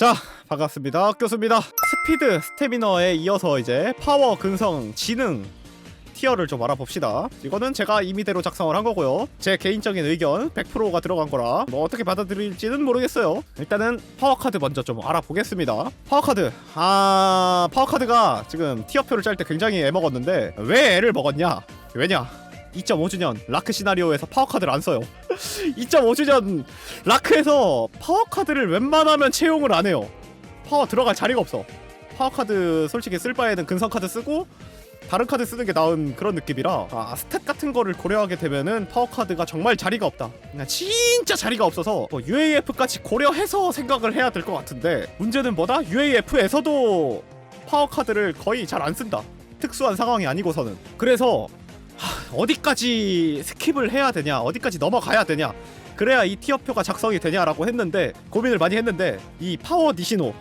자 반갑습니다. 교수입니다. 스피드 스태미너에 이어서 이제 파워 근성 지능 티어를 좀 알아봅시다. 이거는 제가 임의대로 작성을 한 거고요. 제 개인적인 의견 100%가 들어간 거라 뭐 어떻게 받아들일지는 모르겠어요. 일단은 파워카드 먼저 좀 알아보겠습니다. 파워카드. 아 파워카드가 지금 티어표를 짤 때 굉장히 애먹었는데 왜 애를 먹었냐? 왜냐 2.5주년 라크 시나리오에서 파워카드를 안 써요 2.5주년 라크에서 파워카드를 웬만하면 채용을 안 해요. 파워 들어갈 자리가 없어. 파워카드 솔직히 쓸 바에는 근성카드 쓰고 다른 카드 쓰는 게 나은 그런 느낌이라 아, 스탯 같은 거를 고려하게 되면은 파워카드가 정말 자리가 없다. 그냥 진짜 자리가 없어서 뭐 UAF까지 고려해서 생각을 해야 될 것 같은데 문제는 뭐다? UAF에서도 파워카드를 거의 잘 안 쓴다. 특수한 상황이 아니고서는. 그래서 하, 어디까지 스킵을 해야 되냐, 어디까지 넘어가야 되냐, 그래야 이 티어표가 작성이 되냐라고 했는데 고민을 많이 했는데 이 파워 니시노,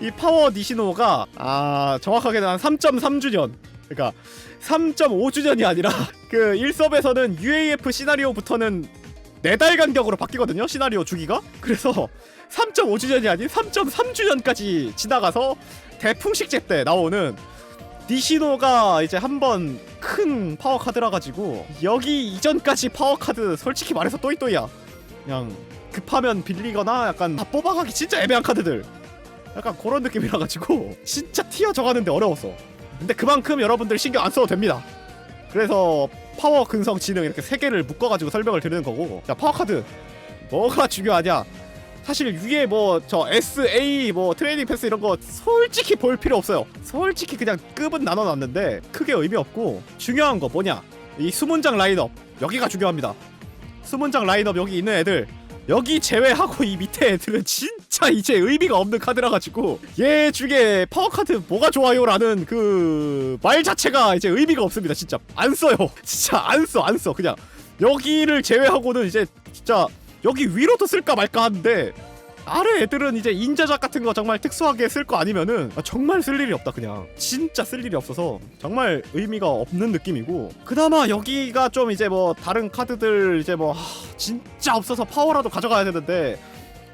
이 파워 니시노가 아 정확하게는 한 3.3주년, 그러니까 3.5주년이 아니라 그 1섭에서는 UAF 시나리오부터는 4달 간격으로 바뀌거든요 시나리오 주기가? 그래서 3.5주년이 아닌 3.3주년까지 지나가서 대풍식제 때 나오는 니시노가 이제 한번 큰 파워 카드라 가지고 여기 이전까지 파워 카드 솔직히 말해서 또이또이야. 그냥 급하면 빌리거나 약간 다 뽑아가기 진짜 애매한 카드들. 약간 그런 느낌이라 가지고 진짜 티어 정하는데 어려웠어. 근데 그만큼 여러분들 신경 안 써도 됩니다. 그래서 파워 근성 지능 이렇게 세 개를 묶어가지고 설명을 드리는 거고. 자 파워 카드 뭐가 중요하냐? 사실 위에 뭐 저 SA 뭐 트레이닝 패스 이런 거 솔직히 볼 필요 없어요. 솔직히 그냥 급은 나눠놨는데 크게 의미 없고 중요한 거 뭐냐? 이 수문장 라인업 여기가 중요합니다. 수문장 라인업 여기 있는 애들 여기 제외하고 이 밑에 애들은 진짜 이제 의미가 없는 카드라 가지고 얘 중에 파워 카드 뭐가 좋아요라는 그 말 자체가 이제 의미가 없습니다. 진짜 안 써요. 진짜 안 써, 안 써. 그냥 여기를 제외하고는 이제 진짜 여기 위로도 쓸까 말까 하는데 아래 애들은 이제 인자작 같은 거 정말 특수하게 쓸 거 아니면은 아, 정말 쓸 일이 없다 그냥. 진짜 쓸 일이 없어서 정말 의미가 없는 느낌이고. 그나마 여기가 좀 이제 뭐 다른 카드들 이제 뭐 하, 진짜 없어서 파워라도 가져가야 되는데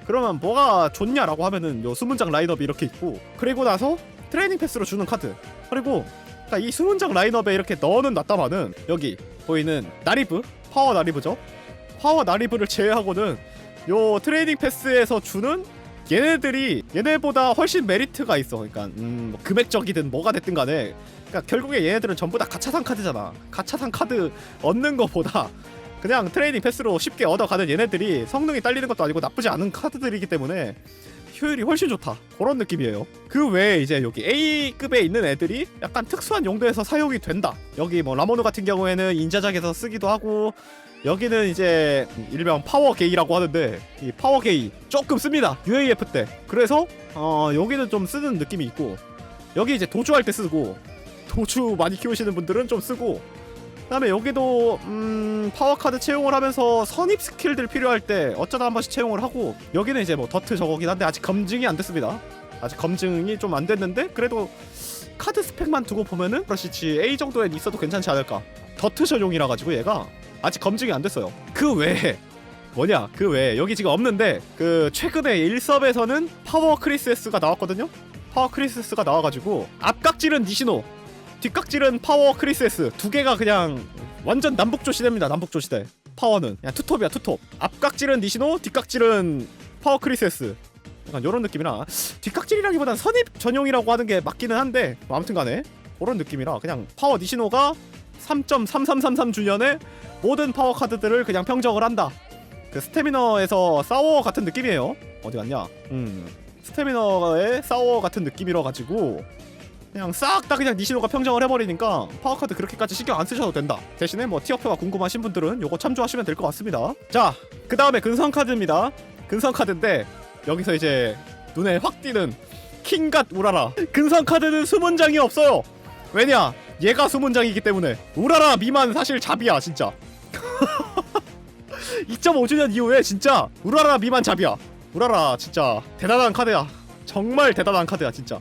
그러면 뭐가 좋냐라고 하면은 요 수문장 라인업이 이렇게 있고 그리고 나서 트레이닝 패스로 주는 카드. 그리고 그러니까 이 수문장 라인업에 이렇게 넣어는 놨다마는 여기 보이는 나리브 파워 나리브죠 파워 나리브를 제외하고는 요 트레이닝 패스에서 주는 얘네들이 얘네보다 훨씬 메리트가 있어. 그러니까 음, 뭐 금액적이든 뭐가 됐든 간에 그러니까 결국에 얘네들은 전부 다 가차상 카드잖아. 가차상 카드 얻는 거보다 그냥 트레이닝 패스로 쉽게 얻어가는 얘네들이 성능이 딸리는 것도 아니고 나쁘지 않은 카드들이기 때문에 효율이 훨씬 좋다. 그런 느낌이에요. 그 외에 이제 여기 A급에 있는 애들이 약간 특수한 용도에서 사용이 된다. 여기 뭐 라모노 같은 경우에는 인자작에서 쓰기도 하고 여기는 이제 일명 파워 게이라고 하는데 이 파워 게이 조금 씁니다. UAF 때. 그래서 어 여기는 좀 쓰는 느낌이 있고 여기 이제 도주할 때 쓰고 도주 많이 키우시는 분들은 좀 쓰고 그 다음에 여기도 음 파워 카드 채용을 하면서 선입 스킬들 필요할 때 어쩌다 한 번씩 채용을 하고 여기는 이제 뭐 더트 저거긴 한데 아직 검증이 안 됐습니다. 아직 검증이 좀 안 됐는데 그래도 카드 스펙만 두고 보면은 브러시치 A 정도엔 있어도 괜찮지 않을까. 더트 전용이라 가지고 얘가 아직 검증이 안 됐어요. 그 외에 뭐냐? 그 외에 여기 지금 없는데 그 최근에 1섭에서는 파워 크리스스가 나왔거든요. 파워 크리스스가 나와가지고 앞각질은 니시노, 뒷각질은 파워 크리스스 두 개가 그냥 완전 남북조 시대입니다. 남북조 시대. 파워는 그냥 투톱이야 투톱. 앞각질은 니시노, 뒷각질은 파워 크리스스. 약간 이런 느낌이라 뒷각질이라기보단 선입 전용이라고 하는 게 맞기는 한데 뭐 아무튼간에 그런 느낌이라 그냥 파워 니시노가 3.3333 주년에 모든 파워 카드들을 그냥 평정을 한다. 그 스태미너에서 싸워 같은 느낌이에요. 어디 갔냐? 음. 스태미너의 싸워 같은 느낌이라 가지고 그냥 싹 다 그냥 니시노가 평정을 해버리니까 파워 카드 그렇게까지 신경 안 쓰셔도 된다. 대신에 뭐 티어표가 궁금하신 분들은 요거 참조하시면 될 것 같습니다. 자, 그 다음에 근성 카드입니다. 근성 카드인데 여기서 이제 눈에 확 띄는 킹갓 우라라. 근성 카드는 수문장이 없어요. 왜냐? 얘가 수문장이기 때문에 우라라 미만 사실 잡이야 진짜. 2.5주년 이후에 진짜 우라라 미만 잡이야. 우라라 진짜 대단한 카드야. 정말 대단한 카드야 진짜.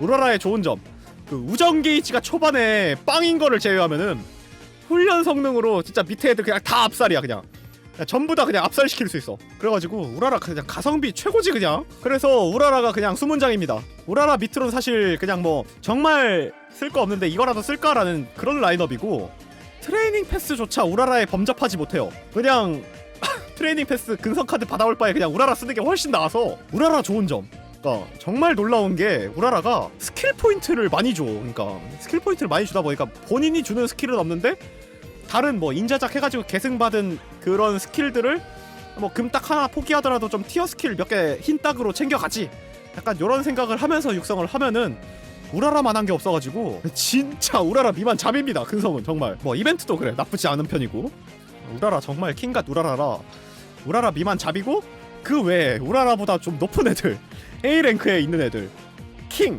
우라라의 좋은 점. 그 우정 게이지가 초반에 빵인 거를 제외하면은 훈련 성능으로 진짜 밑에 애들 그냥 다 압살이야 그냥 그냥 전부 다 그냥 압살시킬 수 있어. 그래가지고 우라라 그냥 가성비 최고지 그냥. 그래서 우라라가 그냥 수문장입니다. 우라라 밑으로는 사실 그냥 뭐 정말 쓸 거 없는데 이거라도 쓸까라는 그런 라인업이고 트레이닝 패스조차 우라라에 범접하지 못해요. 그냥 트레이닝 패스 근성 카드 받아올 바에 그냥 우라라 쓰는 게 훨씬 나아서 우라라 좋은 점. 그러니까 정말 놀라운 게 우라라가 스킬 포인트를 많이 줘. 그러니까 스킬 포인트를 많이 주다 보니까 본인이 주는 스킬은 없는데 다른 뭐 인자작 해가지고 계승받은 그런 스킬들을 뭐 금딱 하나 포기하더라도 좀 티어 스킬 몇 개 흰 딱으로 챙겨가지. 약간 요런 생각을 하면서 육성을 하면은 우라라만한 게 없어가지고 진짜 우라라 미만 잡입니다 근성은 정말. 뭐 이벤트도 그래 나쁘지 않은 편이고. 우라라 정말 킹갓 우라라라. 우라라 미만 잡이고 그 외에 우라라보다 좀 높은 애들 A랭크에 있는 애들 킹!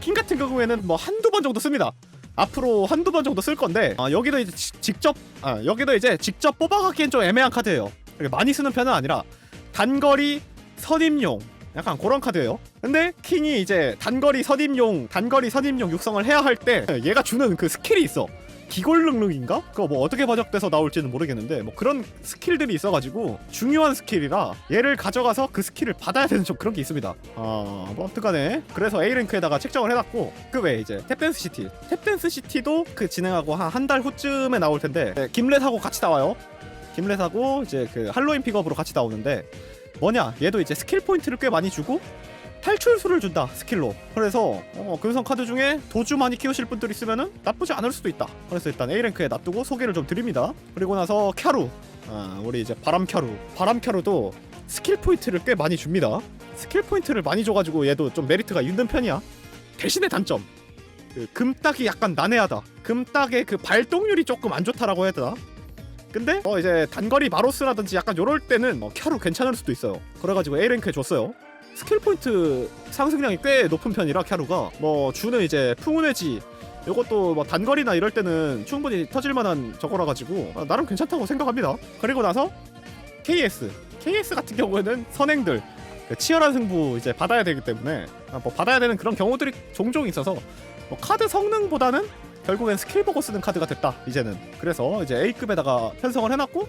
킹 같은 경우에는 뭐 한두 번 정도 씁니다 앞으로 한두 번 정도 쓸 건데 아, 여기도 이제 지- 직접 아, 여기도 이제 직접 뽑아가기엔 좀 애매한 카드예요. 많이 쓰는 편은 아니라 단거리 선임용 약간 그런 카드예요. 근데 킹이 이제 단거리 선임용 단거리 선임용 육성을 해야 할 때 얘가 주는 그 스킬이 있어 기골능력인가? 그거 뭐 어떻게 번역돼서 나올지는 모르겠는데 뭐 그런 스킬들이 있어가지고 중요한 스킬이라 얘를 가져가서 그 스킬을 받아야 되는 좀 그런 게 있습니다. 아뭐 어떡하네. 그래서 A 랭크에다가 책정을 해놨고 그 외에 이제 탭댄스 시티, 탭댄스 시티도 그 진행하고 한 한 달 후쯤에 나올 텐데 네, 김렛하고 같이 나와요. 김렛하고 이제 그 할로윈 픽업으로 같이 나오는데 뭐냐 얘도 이제 스킬 포인트를 꽤 많이 주고 탈출수를 준다 스킬로. 그래서 어, 근성 카드 중에 도주 많이 키우실 분들 있으면은 나쁘지 않을 수도 있다. 그래서 일단 A랭크에 놔두고 소개를 좀 드립니다. 그리고 나서 캬루. 아, 우리 이제 바람 캬루. 바람 캬루도 스킬 포인트를 꽤 많이 줍니다. 스킬 포인트를 많이 줘가지고 얘도 좀 메리트가 있는 편이야. 대신에 단점. 그 금딱이 약간 난해하다. 금딱의 그 발동률이 조금 안 좋다라고 해야 되나? 근데 어 이제 단거리 마로스라든지 약간 요럴 때는 어, 캬루 괜찮을 수도 있어요. 그래가지고 A랭크에 줬어요 스킬 포인트 상승량이 꽤 높은 편이라 캬루가. 뭐 주는 이제 풍운의 요것도 뭐 단거리나 이럴 때는 충분히 터질 만한 저거라 가지고 아, 나름 괜찮다고 생각합니다. 그리고 나서 KS KS 같은 경우에는 선행들 그 치열한 승부 이제 받아야 되기 때문에 아, 뭐 받아야 되는 그런 경우들이 종종 있어서 뭐 카드 성능보다는 결국엔 스킬 보고 쓰는 카드가 됐다 이제는. 그래서 이제 A급에다가 편성을 해놨고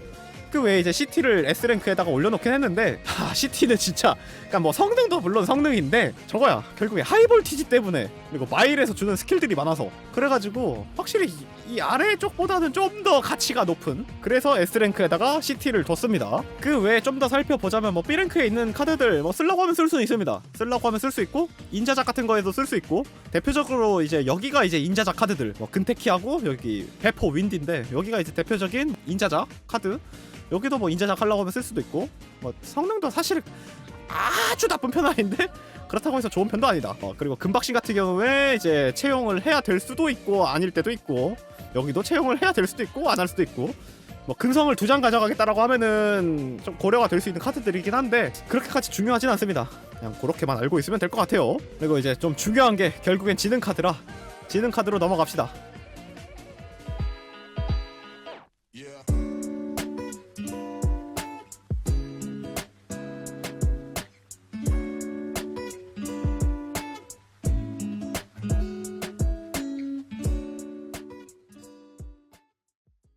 그 외에 이제 CT를 S랭크에다가 올려놓긴 했는데 하, CT는 진짜 그러니까 뭐 성능도 물론 성능인데 저거야. 결국에 하이볼티지 때문에 그리고 마일에서 주는 스킬들이 많아서. 그래가지고 확실히 이, 이 아래 쪽보다는 좀 더 가치가 높은 그래서 S랭크에다가 CT를 뒀습니다. 그 외에 좀 더 살펴보자면 뭐 B랭크에 있는 카드들 뭐 쓰려고 하면 쓸 수는 있습니다. 쓰려고 하면 쓸 수 있고 인자작 같은 거에도 쓸 수 있고 대표적으로 이제 여기가 이제 인자작 카드들. 뭐 근테키하고 여기 배포 윈디인데 여기가 이제 대표적인 인자작 카드 여기도 뭐 인자작 하려고 하면 쓸 수도 있고 뭐 성능도 사실 아주 나쁜 편은 아닌데 그렇다고 해서 좋은 편도 아니다. 어, 그리고 금박신 같은 경우에 이제 채용을 해야 될 수도 있고 아닐 때도 있고 여기도 채용을 해야 될 수도 있고 안 할 수도 있고 뭐 근성을 두 장 가져가겠다라고 하면은 좀 고려가 될 수 있는 카드들이긴 한데 그렇게까지 중요하진 않습니다. 그냥 그렇게만 알고 있으면 될 것 같아요. 그리고 이제 좀 중요한 게 결국엔 지능 카드라 지능 카드로 넘어갑시다.